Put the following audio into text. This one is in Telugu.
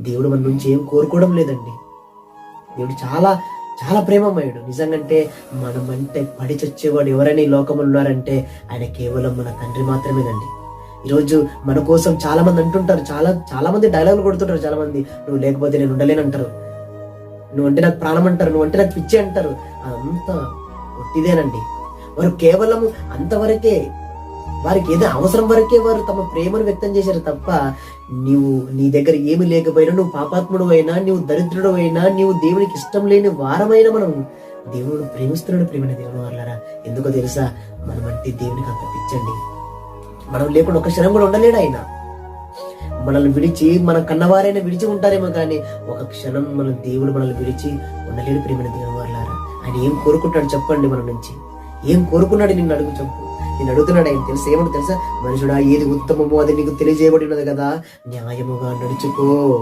దేవుడు మన నుంచి ఏం కోరుకోవడం లేదండి. దేవుడు చాలా చాలా ప్రేమమయుడు. నిజంగంటే మనమంటే పడి చచ్చేవాడు ఎవరైనా ఈ లోకంలో ఉన్నారంటే ఆయన కేవలం మన తండ్రి మాత్రమేనండి. ఈరోజు మన కోసం చాలా మంది అంటుంటారు. చాలా చాలా మంది డైలాగులు కొడుతుంటారు చాలా మంది నువ్వు లేకపోతే నేను ఉండలేనంటారు. నువ్వు అంటే నాకు ప్రాణం అంటారు. నువ్వు అంటే నాకు పిచ్చి అంటారు. అంతా ఒట్టిదేనండి. వారు కేవలం అంతవరకే వారికి ఏదో అవసరం వరకే వారు తమ ప్రేమను వ్యక్తం చేశారు తప్ప నీవు నీ దగ్గర ఏమి లేకపోయినా నువ్వు పాపాత్ముడు అయినా నీవు దరిద్రుడు అయినా నీవు దేవునికి ఇష్టం లేని వారమైనా మనం దేవుడు ప్రేమిస్తున్నాడు ప్రేమైన దేవుడు వాళ్ళరా ఎందుకో తెలుసా? మనం అంటే దేవునికి అంత పిచ్చండి. మనం లేకుండా ఒక క్షణం కూడా ఉండలేడు ఆయన. మనల్ని విడిచి మన కన్నవారైనా విడిచి ఉంటారేమో కానీ ఒక క్షణం మన దేవుడు మనల్ని విడిచి ఉండలేడు ప్రేమైన దేవుడు వాళ్ళారా ఆయన ఏం కోరుకుంటాడు చెప్పండి మన నుంచి. ఏం కోరుకున్నాడు నిన్ను అడుగు చెప్పు. నేను అడుగుతున్నాడు ఆయన తెలుసు ఏమంటే తెలుసా? మనుషుడా ఏది ఉత్తమమో అది నీకు తెలియజేయబడి ఉన్నది కదా. న్యాయముగా నడుచుకో.